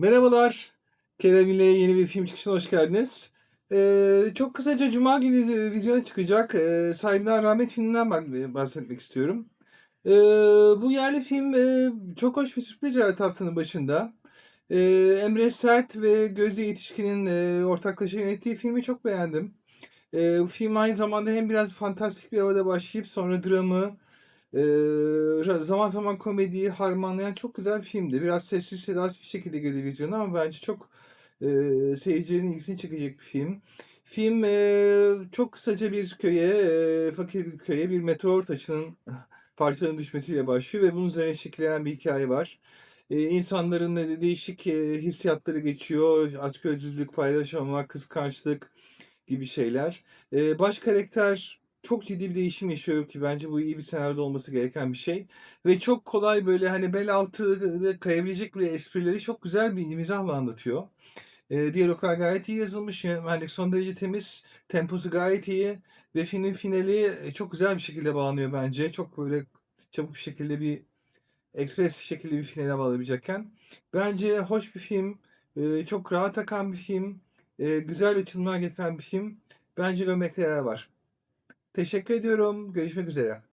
Merhabalar. Kerem ile yeni bir film çıkışına hoş geldiniz. Ee, çok kısaca Cuma günü e, vizyona çıkacak e, Sahibinden Rahmet filminden bah- bahsetmek istiyorum. Ee, bu yerli film e, çok hoş bir sürpriz yarattı haftanın başında. Ee, Emre Sert ve Gözde Yetişkin'in e, ortaklaşa yönettiği filmi çok beğendim. Ee, film aynı zamanda hem biraz fantastik bir havada başlayıp sonra dramı, e, zaman zaman komediyi harmanlayan çok güzel bir filmdi. Biraz sessiz sedasız bir şekilde girdi vizyona ama bence çok e, seyircilerin ilgisini çekecek bir film. Film e, çok kısaca bir köye, e, fakir bir köye bir meteor taşının parçalarının düşmesiyle başlıyor ve bunun üzerine şekillenen bir hikaye var. E, insanların değişik e, hissiyatları geçiyor. Açgözlülük, paylaşamamak, kıskançlık gibi şeyler. E, baş karakter çok ciddi bir değişim yaşıyor ki bence bu iyi bir senaryoda olması gereken bir şey. Ve çok kolay böyle hani bel altı kayabilecek bir esprileri çok güzel bir mizahla anlatıyor. E, diyaloglar gayet iyi yazılmış. Yönetmenlik son derece temiz. Temposu gayet iyi. Ve filmin finali e, çok güzel bir şekilde bağlanıyor bence. Çok böyle çabuk bir şekilde bir ekspres şekilde bir finale bağlayabilecekken. Bence hoş bir film. e, çok rahat akan bir film. e, güzel açılımlar getiren bir film. Bence görmekte yarar var. Teşekkür ediyorum. Görüşmek üzere.